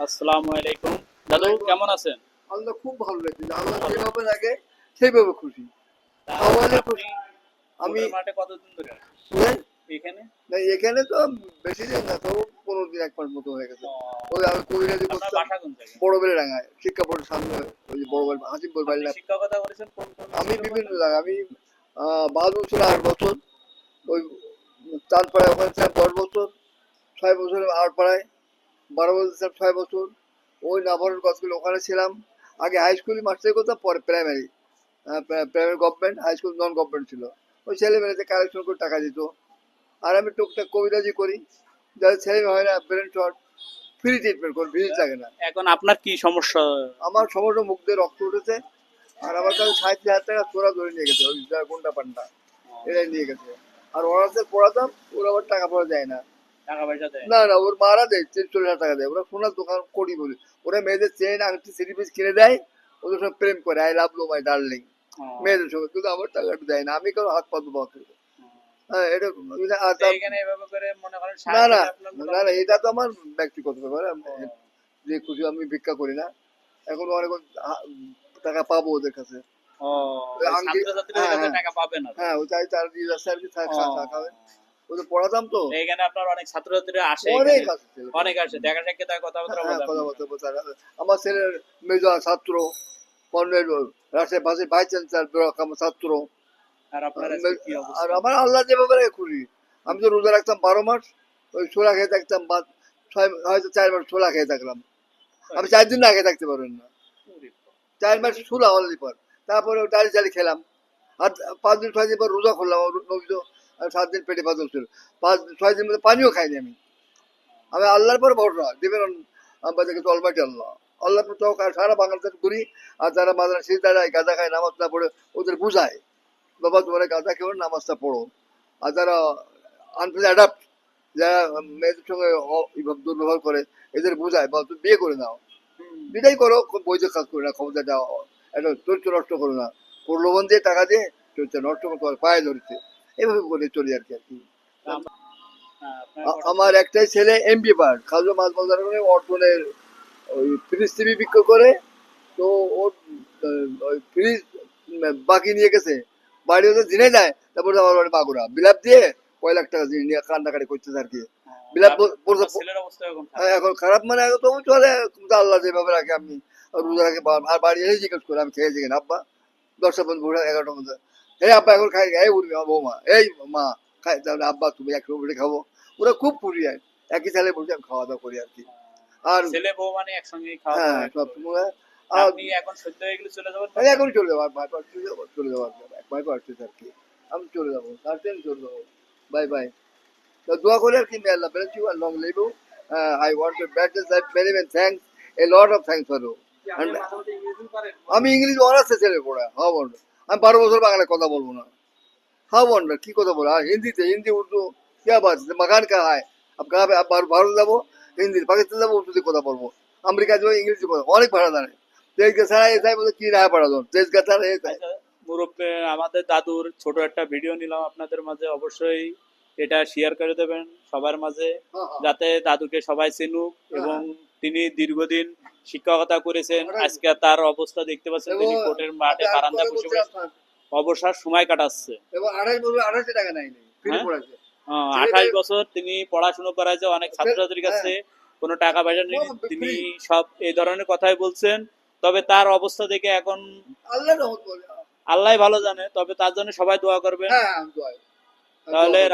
আসসালামু আলাইকুম। দাদু কেমন আছেন? আল্লাহ খুব ভালো লাগছে আল্লাহ যেভাবে লাগে সেইভাবে খুশি। আমাদের আমি মাঠে কতদিন ধরে বুঝলেন? এখানে? না এখানে তো বেশি দিন না তো পনেরো দিন এক মাস মতো হয়ে গেছে। ওই আমি কবিরাজি করতাম বাসা কোন জায়গায়? বড় বেলে ডাঙায় শিক্ষা বোর্ডের সামনে ওই যে বড় আমি বিভিন্ন? জায়গায় আমি আহ, বাহাদুর ছিল আট বছর। ওই তারপরে ওখানে ছিলাম দশ বছর ছয় বছর আট পাড়ায় বারো বছর ছয় বছর। ওই নাভারের গছগুলো ওখানে ছিলাম। আগে হাই স্কুলে মাস্টারি করতাম পরে primary primary government high school non government ছিল। ওই ছেলেমেয়েদের কালেকশন করে টাকা দিত। আর আমি টুকটাক কবিরাজি করি। যাদের ছেলে মেয়ে হয় না ব্রেন শর্ট ফ্রি ট্রিটমেন্ট করি ভিজিট লাগে না। এখন আপনার কি সমস্যা? আমার সমস্ত মুখ দিয়ে রক্ত উঠেছে। আর আমার কাছে ষাট হাজার টাকা চোরা ধরে নিয়ে গেছে। ওই গুন্ডা পান্ডা এটাই নিয়ে গেছে। আর ওরা পড়াতাম ওরা আবার টাকা পড়া যায় না। না না ওর মারা দেয় চল্লিশ হাজার টাকা দেয়। ওরা সোনার দোকান করি বলি। ওরা মেয়েদের চেন আংটি পিস কিনে দেয় ওদের সঙ্গে প্রেম করে। I love low my darling. মেয়েদের সঙ্গে কিন্তু আমার টাকাটা দেয় না। আমি কারও হাত পা দুবা। হ্যাঁ না না না না এটা তো আমার ব্যক্তিগত ব্যাপার। যে খুশি আমি ভিক্ষা করি না। এখন অনেক টাকা পাবো ওদের কাছে। ওই হ্যাঁ, হ্যাঁ। তার খাবে। ওদের পড়াতাম তো। এখানে আপনার অনেক ছাত্রছাত্রীরা আসে অনেক ছেলে। অনেক আসে দেখা সাক্ষাৎ কথাবার্তা হ্যাঁ, কথাবার্তা আমার ছেলের মেজর ছাত্র কর্নেল পাশে চ্যান্সেলর আমার ছাত্র। আর আপনার আর আমার আল্লাহ যে ব্যাপারে খুশি। আমি তো রোজা রাখতাম বারো মাস ওই ছোলা খেয়ে থাকতাম বা ছয় হয়তো চার মাস ছোলা খেয়ে থাকলাম। আমি চার দিন না খেয়ে থাকতে পারেন না। চার মাস ছোলা অলরেডি পর। তারপরে ডালি চালি খেলাম। আর পাঁচ দিন ছয় দিন পর রোজা খুললাম সাত দিন পেটে বাদল ছিল। পাঁচ ছয় দিন মধ্যে পানিও খাইনি আমি। আমি আল্লাহর পর ভরসা দেবেন আমাদের কাছে অলমাইটি আল্লাহ। আল্লাহ আর সারা বাংলাদেশ ঘুরি আর যারা মাদ্রাসা শীত দাঁড়ায় গাঁজা খায় নামাজ না পড়ে ওদের বুঝায় বাবা তোমার গাঁদা খেও নামাজটা পড়ো। আর যারা আনফিল অ্যাডাপ্ট যারা মেয়েদের সঙ্গে দুর্ব্যবহার করে এদের বুঝায় বা তুমি বিয়ে করে নাও। বিদায় করো খুব বৈধ কাজ করে না ক্ষমতাটা একটা চরিত্র নষ্ট করো না। প্রলোভন দিয়ে টাকা দিয়ে চরিত্র নষ্ট করতে পারে পায়ে ধরেছে। এভাবে করে চলি আর কি হ্যাঁ, আমার একটাই ছেলে এমবি পার খাজু মাছ বাজার করে অর্জনের ওই ফ্রিজ টিভি বিক্রি করে তো ওর ওই ফ্রিজ বাকি নিয়ে গেছে। বাড়ি হতে দিনে যায় তারপরে আমার বাড়ি বাগুড়া বিলাপ দিয়ে কয় লাখ টাকা দিয়ে নিয়ে কান্নাকাটি করতেছে আর কি। বিলাপ বল- এখন খারাপ। হ্যাঁ, এখন খারাপ মানে তবু চলে আল্লাহ যেভাবে রাখে আমি রোজা রাখে আর বাড়ি এসে জিজ্ঞেস করে আমি খেয়েছি কিনা? আব্বা দশটা পর্যন্ত এগারোটা মধ্যে। এই আব্বা এখন খাই এই উঠবি আমার বৌমা এই মা খাই তাহলে আব্বা তুমি একশো উঠে খাব। ওরা খুব খুশি হয় একই ছেলে বসে আমি খাওয়া দাওয়া করি আর কি। আর ছেলে বউ মানে একসঙ্গে খাওয়া হ্যাঁ সব সময়। আপনি এখন সদ্য হয়ে গেলে চলে যাবেন? আমি এখন চলে যাব আর ভাইপো আসছে যাব চলে যাব আর কি। এক আর আমি চলে যাব চলে যাব। Bye bye. তো দোয়া করে আর কি মে Allah lot of thanks for you. আমি ইংলিশ অনার্সে ছেলে পড়া ওয়ান্ডার আমি বারো বছর বাংলায় কথা বলবো না হাও ওয়ান্ডার কি কথা বলো আর হিন্দিতে হিন্দি উর্দু क्या बात है मकान कहाँ है अब कहाँ पे अब बार- भारत যাবো হিন্দি পাকিস্তান যাবো উর্দুতে কথা বলবো আমেরিকা যাবো ইংলিশে কথা অনেক ভাড়া দাঁড়ায় তেজ গাছা এসাই বলে কি না পড়া দোন তেজ গাছা এসাই আচ্ছা, মুরব্বী আমাদের দাদুর ছোট একটা ভিডিও নিলাম আপনাদের মাঝে অবশ্যই এটা শেয়ার করে দেবেন সবার মাঝে যাতে দাদুকে সবাই চিনুক এবং তিনি দীর্ঘদিন শিক্ষকতা করেছেন। আজকে তার অবস্থা দেখতে পাচ্ছেন তিনি কোর্টের মাঠে বারান্দা বসে বসে। অবসর সময় কাটাচ্ছে। হ্যাঁ? আঠাশ বছর তিনি পড়াশোনা করাইছে অনেক ছাত্রছাত্রীর কাছে কোনো টাকা পয়সা নেই। তিনি সব এই ধরনের কথাই বলছেন। তবে তার অবস্থা দেখে এখন আল্লাহ ভালো জানে তবে তার জন্য সবাই দোয়া করবেন। হ্যাঁ তাহলে করি।